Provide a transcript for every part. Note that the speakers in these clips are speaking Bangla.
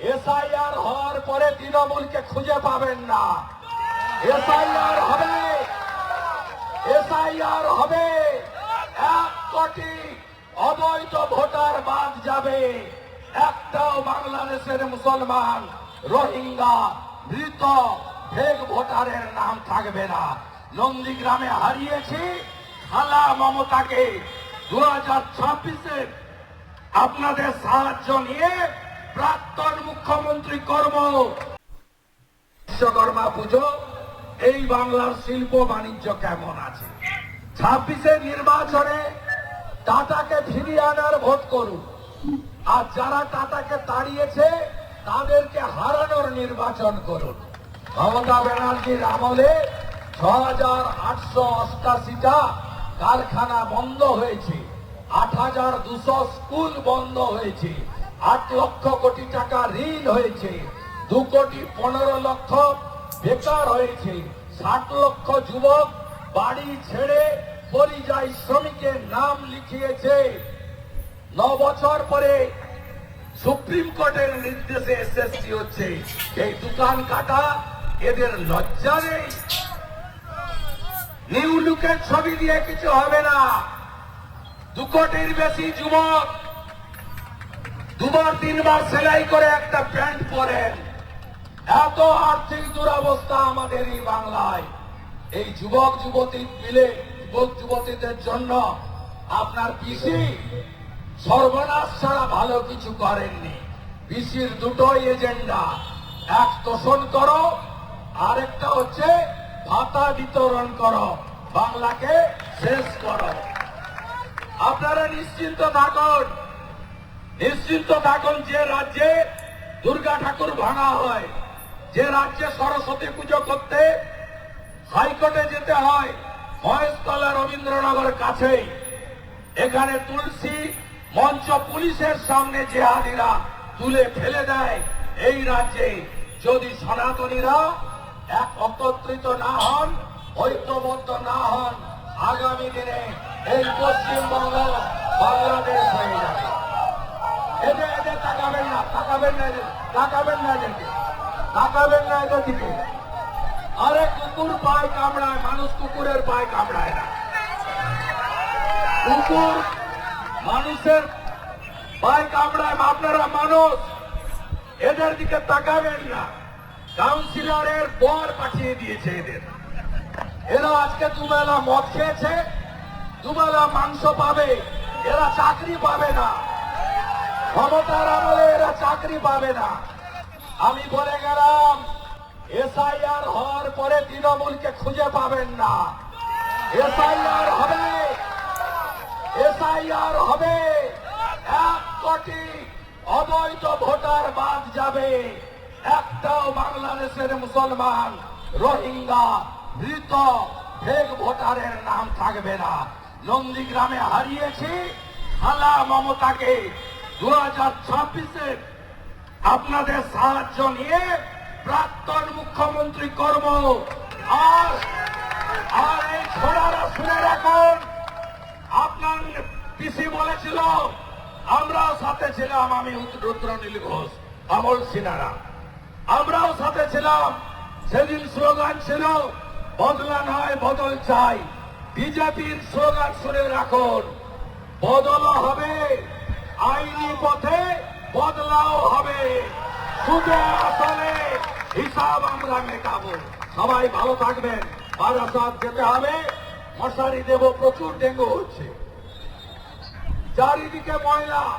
এসআইআর হওয়ার পরে তৃণমূলকে খুঁজে পাবেন না। এসআইআর হবে। এসআইআর হবে। এক কোটি অবৈধ ভোটার বাদ যাবে। একটাও বাংলাদেশের মুসলমান, রোহিঙ্গা, মৃত ফেক ভোটারের নাম থাকবে না। নন্দীগ্রামে হারিয়েছি, খালা মমতাকে। দু হাজার ছাব্বিশে আপনাদের সাহায্য নিয়ে প্রাক্তন মুখ্যমন্ত্রী কর্ম। বিশ্বকর্মা পুজো, এই বাংলার শিল্প বাণিজ্য কেমন আছে? ছাব্বিশে নির্বাচনে টাটাকে ফিরিয়ে আনার ভোট করুন। আর যারা টাটাকে তাড়িয়েছে, তাদেরকে হারানোর নির্বাচন করুন। মমতা ব্যানার্জির আমলে ছ হাজার আটশো অষ্টাশিটা কারখানা বন্ধ হয়েছে। আট হাজার দুশো স্কুল বন্ধ হয়েছে। আট লক্ষ কোটি টাকা ঋণ হয়েছে। দু কোটি পনেরো লক্ষ বেকার হয়েছে। ষাট লক্ষ যুবক বাড়ি ছেড়ে পরিযায়ী শ্রমিকের নাম লিখিয়েছে। ন বছর পরে সুপ্রিম কোর্টের নির্দেশে এসএসটি হচ্ছে। এই দোকান কাটা এদের লজ্জা নেই। নিউ লুকের ছবি দিয়ে কিছু হবে না। দু কোটির বেশি যুবক দুবার, তিনবার সেলাই করে একটা প্যান্ট পরেন। এত আর্থিক দুরবস্থা আমাদের এই বাংলায়। এই যুবক, যুবতী মিলে, যুবক, যুবতীদের জন্য আপনার পিসি সর্বনাশ ছাড়া ভালো কিছু করেননি। পিসির দুটোই এজেন্ডা। এক তোষণ করো, আরেকটা হচ্ছে ভাতা বিতরণ করো। বাংলাকে শেষ করো। আপনারা নিশ্চিন্ত থাকুন। নিশ্চিন্ত থাকুন যে রাজ্যে দুর্গা ঠাকুর ভাঙা হয়, যে রাজ্যে সরস্বতী পুজো করতে হাইকোর্টে যেতে হয়, মহেশতলা রবীন্দ্রনগর কাছেই। এখানে তুলসী মঞ্চ পুলিশের সামনে জেহাদিরা তুলে ফেলে দেয় এই রাজ্যে। যদি সনাতনীরা এক একত্রিত না হন, ঐক্যবদ্ধ না হন, আগামী দিনে এই পশ্চিমবঙ্গ, বাংলাদেশ তাকাবেন না তাকাবেন না এদেরকে না এদের দিকে। আরে কুকুর পায় কামড়ায়, মানুষ কুকুরের পায় কামড়ায় না। কুকুর মানুষের পায় কামড়ায় আপনারা মানুষ, এদের দিকে তাকাবেন না। কাউন্সিলরের বর পাঠিয়ে দিয়েছে এদের। এরা আজকে দুবেলা মদ খেয়েছে, দুবেলা মাংস পাবে, এরা চাকরি পাবে না। ক্ষমতার আমলে এরা চাকরি পাবে না। আমি বলে গেলাম, এসআইআর হওয়ার পরে তৃণমূলকে খুঁজে পাবেন না। এসআইআর হবে এসআইআর হবে, এক কোটি অবৈধ ভোটার বাদ যাবে। একটাও বাংলাদেশের মুসলমান, রোহিঙ্গা, মৃত, ফেক ভোটারের নাম থাকবে না। নন্দীগ্রামে হারিয়েছি, খালা মমতাকে দু হাজার ছাব্বিশে আপনাদের সাহায্য নিয়ে প্রাক্তন মুখ্যমন্ত্রী কর্ম। আর আর এই ছোড়ারা শুনে রাখুন, আপনার পিসি বলেছিল, আমরাও সাথে ছিলাম, আমি রুদ্রনীল ঘোষ, আমল সিনারা আমরাও সাথে ছিলাম, সেদিন স্লোগান ছিল, বদলা নয়, বদল চাই। বিজেপির স্লোগান শুনে রাখুন বদল হবে। আইনি পথে বদলাও হবে। সুদে আসলে হিসাব আমরা মেটাবো। সবাই ভালো থাকবেন। বারাসাত যেতে হবে। মশারি দেব, প্রচুর ডেঙ্গু হচ্ছে। চারিদিকে ময়লা।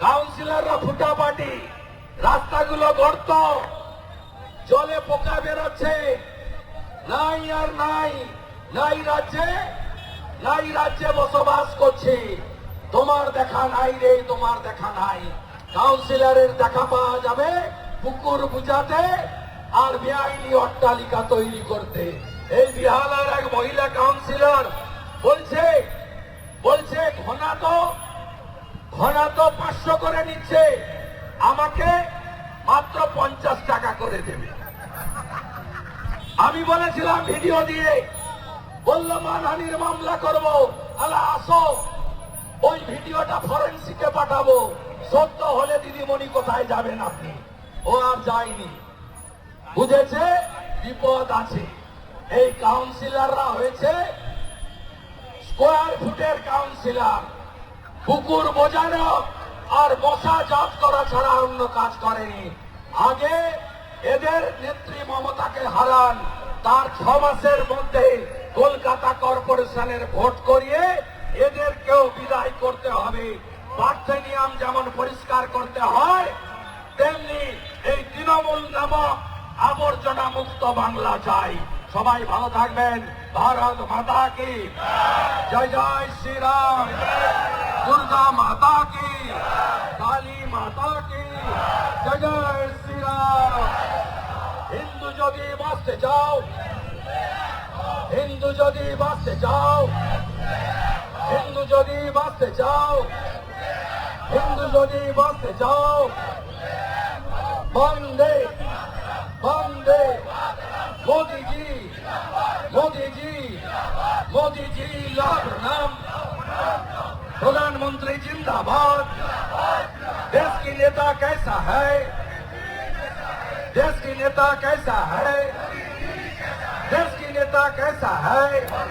কাউন্সিলররা ফুটাপাটি রাস্তাগুলো গর্ত। জলে পোকা বেরোচ্ছে। নাই আর নাই। নাই রাজ্যে নাই রাজ্যে বসবাস করছি। তোমার দেখা নাই রে, তোমার দেখা নাই। কাউন্সিলরের দেখা পাওয়া যাবে পুকুর বুঝাতে আর বেআইনি অট্টালিকা তৈরি করতে। এই বিহালার এক মহিলা কাউন্সিলর বলছে বলছে, ঘনা তো ঘনা তো পাঁচশো করে নিচ্ছে, আমাকে মাত্র পঞ্চাশ টাকা করে দেবে। আমি বলেছিলাম ভিডিও দিয়ে বলল মানহানির মামলা করব। আলা, আসো। ভিডিওটা ফরেন্সিকে পাঠাবো। সত্য হলে দিদিমণি কোথায় যাবেন আপনি? ও আর যায়নি। বুঝেছে? বিপদ আছে। এই কাউন্সিলররা হয়েছে স্কোয়ার ফুটের কাউন্সিলর পুকুর বোঝানো আর মশা জাত করা ছাড়া অন্য কাজ করেনি। আগে এদের নেত্রী মমতাকে হারান, তার ছ মাসের মধ্যে কলকাতা কর্পোরেশনের ভোট করিয়ে এদেরকেও বিদায় করতে হবে। পার্থেনিয়াম যেমন পরিষ্কার করতে হয়, তেমনি এই তৃণমূল নামক আবর্জনা মুক্ত বাংলা চাই। সবাই ভালো থাকবেন। ভারত মাতা কি জয়। জয় শ্রীরাম। দুর্গা মাতা কি কালী মাতা কি জয় জয় শ্রীরাম। হিন্দু যদি বাঁচতে চাও, হিন্দু যদি বাঁচতে চাও যদি বাঁচতে চাও হিন্দু যদি বাঁচতে চাও বন্দে বন্দে मोदी जी मोदी जी मोदी जी लाभ नाम प्रधानमंत्री जिंदाबाद देश की नेता कैसा है देश की नेता कैसा है देश की नेता कैसा है